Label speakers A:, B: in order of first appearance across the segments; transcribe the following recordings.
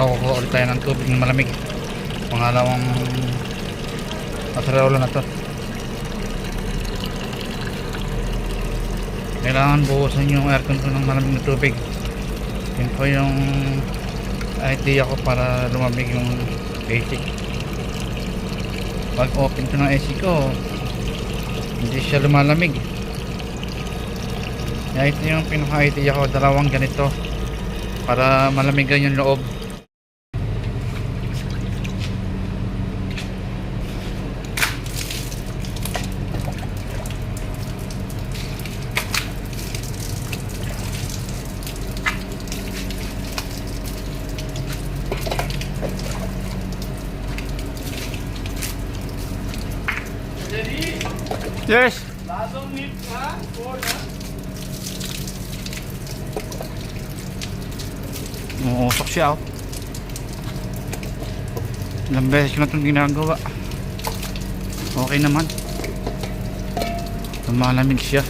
A: Ko ulit tayo ng tubig na malamig. Pangalawang pasarola na to. Kailangan buhusan yung aircon ko ng malamig na tubig. Yun po yung idea ko para lumamig yung AC. Pag open ko ng AC ko, hindi siya lumalamig. Kaya ito yung pinaka-idea ko, dalawang ganito para malamigan yung loob. Yes. Umuusok siya oh. Ilang beses ko na itong ginagawa. Okay naman. Lumalamig siya.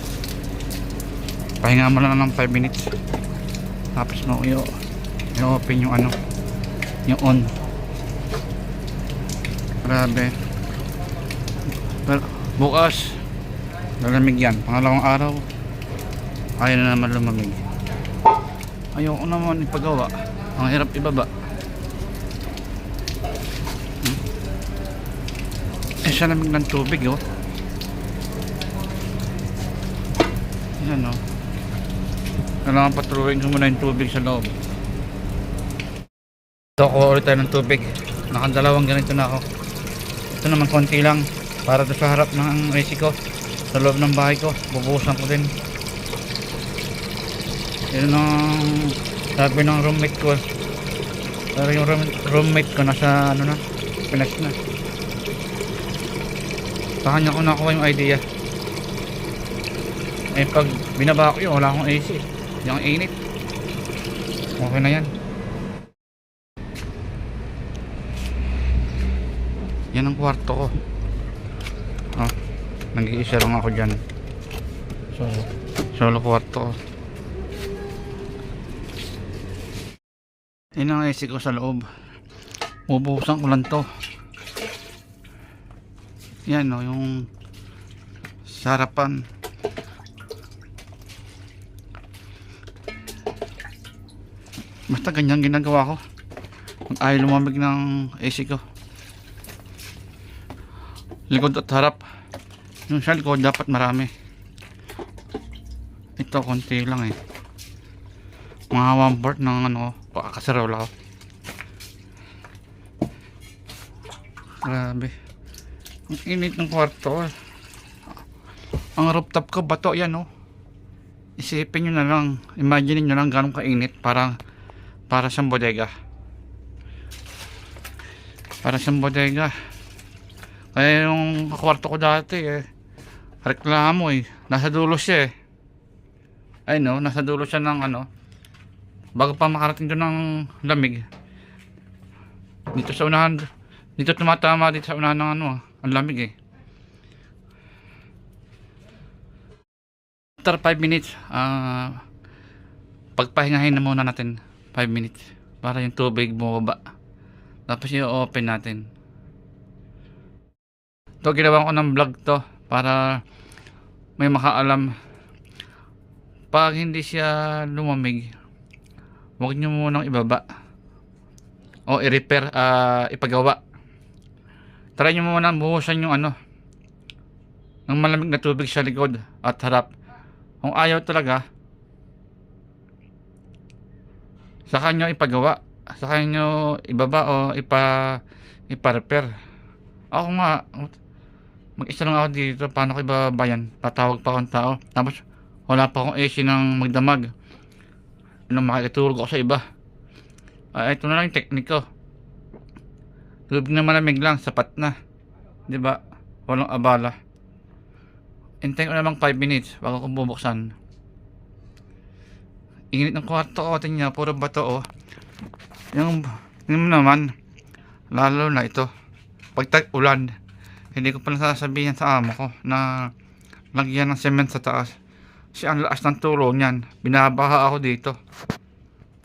A: Pahinga mo lang ng 5 minutes. Tapos mo i- i-open yung ano. Yung on. Grabe. Pero bukas lalamig yan. Pangalawang araw ayaw na naman lumamig. Ayoko naman ipagawa. Ang hirap ibaba. Hmm? Eh, siya lamig ng tubig, oh. Yan, oh. Kailangan patruhin ko muna yung tubig sa loob. Ito ko ulit tayo ng tubig. Nakadalawang ganito na ako. Ito naman konti lang. Para sa harap ng AC ko. Sa loob ng bahay ko. Bubuhusan ko din. Yun ang sabi ng roommate ko. Pero yung room, roommate ko nasa ano na, Pinas na. Sa kanya ko nakuha yung idea. Eh pag binaba ko yun, wala akong AC. Yung init. Okay na yan. Yan ang kwarto ko. Oh, nag-iisa lang ako dyan. So, solo kwarto. Yan ang ko sa loob. Bubuhusan ko lang to. Yan o, yung sarapan. Basta ganyan ginagawa ko. Kung ayaw lumamig ng AC ko. Likod at harap. Yung sa likod dapat marami. Ito konti lang eh. Mga one part ng ano, pakakasarola ko. Grabe. Ang init ng kwarto. Ang rooftop ko, bato yan oh. Isipin nyo na lang, imagine nyo lang ganong kainit para para siyang bodega. Para siyang bodega. Kaya yung kwarto ko dati eh, reklamo eh. Nasa dulo siya eh. Ay no, nasa dulo siya ng ano, bago pa makarating doon ng lamig. Dito sa unahan dito tumatama dito sa unahan ng ano ah, ang lamig eh. After 5 minutes ah pagpahingahin na muna natin 5 minutes para yung tubig bumaba. Tapos i-open natin. To ginawa ko ng vlog to para may makaalam. Pag hindi siya lumamig huwag nyo munang ibaba o i-repair ah, ipagawa. Try nyo muna buhusan yung ano ng malamig na tubig sa likod at harap. Kung ayaw talaga saka nyo ipagawa saka nyo ibaba o ipa ipa-repair. Ako nga mag-isa lang ako dito paano ko ibabayan? Tatawag pa akong tao. Tapos wala pa akong AC ng magdamag. Nung makikitulog ako sa iba. Ah, ito na lang yung technique ko. Tubig na malamig lang sapat na. Ba? Walang abala. Hintayin ko namang 5 minutes bago ko bubuksan. Init ng kwarto ko tingnan puro bato oh. Yung yun naman lalo na ito. Pag ulan hindi ko pa nasasabihan sa amo ko na lagyan ng cement sa taas kasi ang laas ng tulo niyan binabaha ako dito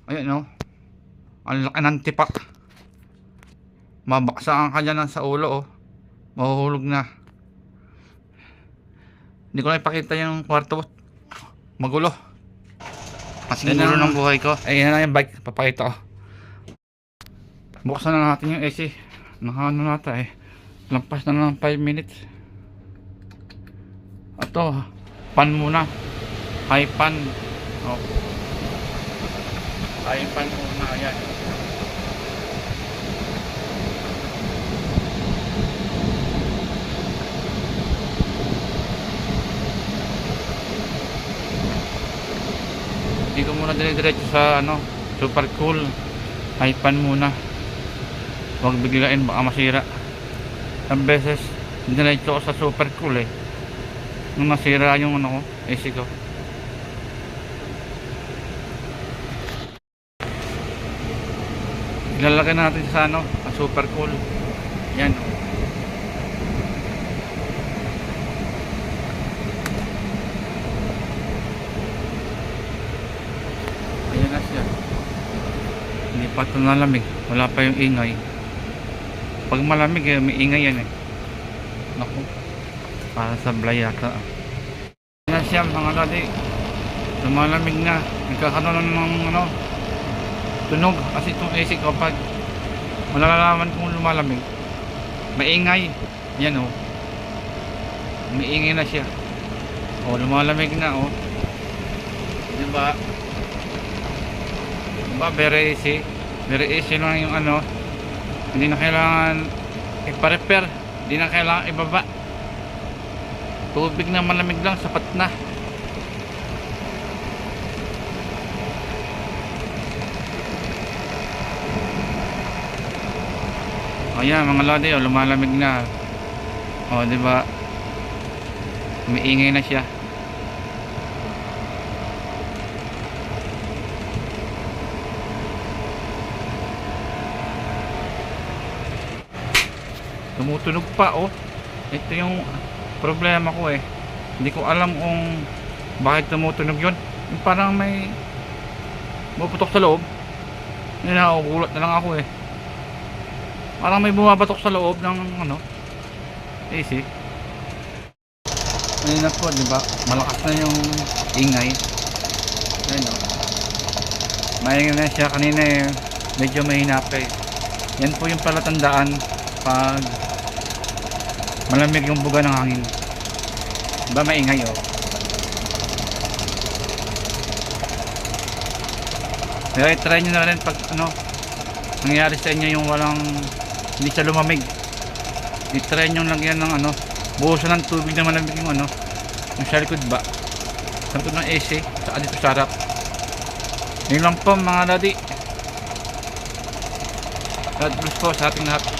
A: ayun no Ang laki ng tipak. Mabaksakan ka dyan sa ulo oh. Mahuhulog na. Hindi ko na ipakita yung kwarto. Magulo. Gulo
B: ang-
A: ng buhay ko. Ayun na yung bike. Papakita ko. Buksan na natin yung AC. Nakaano na tayo eh. Lampas na ng 5 minutes. Ito. Pan muna. High pan. Oh. High pan muna. Ayan. Hindi ko muna dire-diretso sa ano, super cool. High pan muna. Huwag biglain baka masira. Ang beses diretso ko sa super cool eh. Nung nasira yung ano ko, AC ko. Ilalagay natin sa ano, sa super cool. Yan. oh. Ayan na siya. Hindi pa ito nalamig. Wala pa yung ingay. Pag malamig, eh, may ingay yan eh. Naku. Para sa blay yata. ah. Na siya mga ladi. Lumalamig na. Nagkakaroon ng ano, tunog. Kasi itong AC ko pag malalaman kung lumalamig, maingay. Yan oh. Maingay na siya. Oh, lumalamig na oh. Diba? Diba, very easy. Very easy lang yung ano. Hindi na kailangan ipa-repair. Hindi na kailangan ibaba. Tubig na malamig lang, sapat na. Ayan mga lodi, oh, lumalamig na. O, di ba? Umiingay na siya. Tumutunog pa, oh. Ito yung problema ko eh. Hindi ko alam kung bakit tumutunog yun. Yung parang may puputok sa loob. Yun na, na lang ako eh. Parang may bumabatok sa loob ng ano, AC. Ayun na po, di ba? Malakas na yung ingay. Ayun o. Maingay na siya kanina eh. Medyo mahina pa eh. Yan po yung palatandaan pag malamig yung buga ng hangin. Diba maingay o? Kaya try nyo na rin pag ano, nangyari sa inyo yung walang hindi siya lumamig i-try nyo lagyan ng ano buhusan ng tubig na malamig yung ano yung sa likod ba sa likod ng AC saka dito sa harap yun lang po mga daddy God bless po sa ating lahat